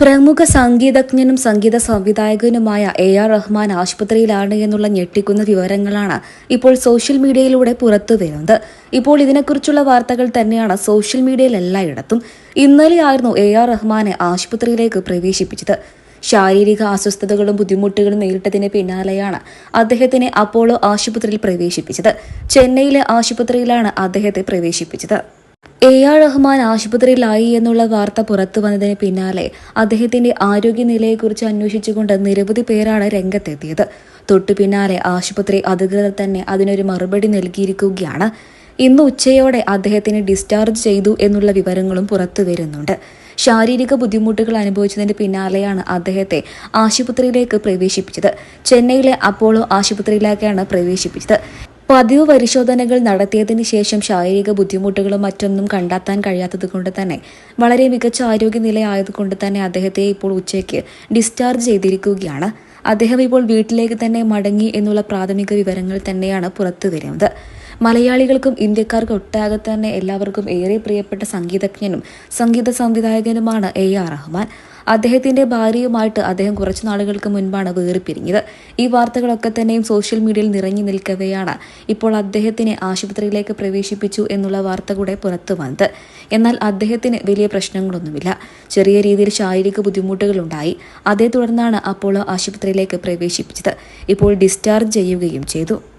പ്രമുഖ സംഗീതജ്ഞനും സംഗീത സംവിധായകനുമായ A R Rahman ആശുപത്രിയിലാണ് എന്നുള്ള ഞെട്ടിക്കുന്ന വിവരങ്ങളാണ് ഇപ്പോൾ സോഷ്യൽ മീഡിയയിലൂടെ പുറത്തുവരുന്നത് ഇപ്പോൾ ഇതിനെക്കുറിച്ചുള്ള വാർത്തകൾ തന്നെയാണ് സോഷ്യൽ മീഡിയയിൽ എല്ലായിടത്തും. ഇന്നലെയായിരുന്നു എ ആർ റഹ്മാനെ ആശുപത്രിയിലേക്ക് പ്രവേശിപ്പിച്ചത്. ശാരീരിക അസ്വസ്ഥതകളും ബുദ്ധിമുട്ടുകളും നേരിട്ടതിന് പിന്നാലെയാണ് അദ്ദേഹത്തിനെ അപ്പോളോ ആശുപത്രിയിൽ പ്രവേശിപ്പിച്ചത്. ചെന്നൈയിലെ ആശുപത്രിയിലാണ് അദ്ദേഹത്തെ പ്രവേശിപ്പിച്ചത്. എ ആർ റഹ്മാൻ ആശുപത്രിയിലായി എന്നുള്ള വാർത്ത പുറത്തു വന്നതിന് പിന്നാലെ അദ്ദേഹത്തിന്റെ ആരോഗ്യനിലയെക്കുറിച്ച് അന്വേഷിച്ചുകൊണ്ട് നിരവധി പേരാണ് രംഗത്തെത്തിയത്. തൊട്ടു പിന്നാലെ ആശുപത്രി അധികൃതർ തന്നെ അതിനൊരു മറുപടി നൽകിയിരിക്കുകയാണ്. ഇന്ന് ഉച്ചയോടെ അദ്ദേഹത്തിന് ഡിസ്ചാർജ് ചെയ്തു എന്നുള്ള വിവരങ്ങളും പുറത്തു വരുന്നുണ്ട്. ശാരീരിക ബുദ്ധിമുട്ടുകൾ അനുഭവിച്ചതിന് പിന്നാലെയാണ് അദ്ദേഹത്തെ ആശുപത്രിയിലേക്ക് പ്രവേശിപ്പിച്ചത്. ചെന്നൈയിലെ അപ്പോളോ ആശുപത്രിയിലേക്കാണ് പ്രവേശിപ്പിച്ചത്. പതിവ് പരിശോധനകൾ നടത്തിയതിനു ശേഷം ശാരീരിക ബുദ്ധിമുട്ടുകളും മറ്റൊന്നും കണ്ടെത്താൻ കഴിയാത്തത് കൊണ്ട് തന്നെ വളരെ മികച്ച ആരോഗ്യനില ആയതുകൊണ്ട് തന്നെ അദ്ദേഹത്തെ ഇപ്പോൾ ഉച്ചയ്ക്ക് ഡിസ്ചാർജ് ചെയ്തിരിക്കുകയാണ്. അദ്ദേഹം ഇപ്പോൾ വീട്ടിലേക്ക് തന്നെ മടങ്ങി എന്നുള്ള പ്രാഥമിക വിവരങ്ങൾ തന്നെയാണ് പുറത്തു വരുന്നത്. മലയാളികൾക്കും ഇന്ത്യക്കാർക്കും ഒട്ടാകെ തന്നെ എല്ലാവർക്കും ഏറെ പ്രിയപ്പെട്ട സംഗീതജ്ഞനും സംഗീത സംവിധായകനുമാണ് എ ആർ റഹ്മാൻ. അദ്ദേഹത്തിന്റെ ഭാര്യയുമായിട്ട് അദ്ദേഹം കുറച്ചു നാളുകൾക്ക് മുൻപാണ് വേറിപ്പിരിഞ്ഞത്. ഈ വാർത്തകളൊക്കെ തന്നെയും സോഷ്യൽ മീഡിയയിൽ നിറഞ്ഞു നിൽക്കവെയാണ് ഇപ്പോൾ അദ്ദേഹത്തിനെ ആശുപത്രിയിലേക്ക് പ്രവേശിപ്പിച്ചു എന്നുള്ള വാർത്ത കൂടെ പുറത്തു വന്നത്. എന്നാൽ അദ്ദേഹത്തിന് വലിയ പ്രശ്നങ്ങളൊന്നുമില്ല. ചെറിയ രീതിയിൽ ശാരീരിക ബുദ്ധിമുട്ടുകൾ ഉണ്ടായി അതേ തുടർന്നാണ് അപ്പോളോ ആശുപത്രിയിലേക്ക് പ്രവേശിപ്പിച്ചത്. ഇപ്പോൾ ഡിസ്ചാർജ് ചെയ്യുകയും ചെയ്തു.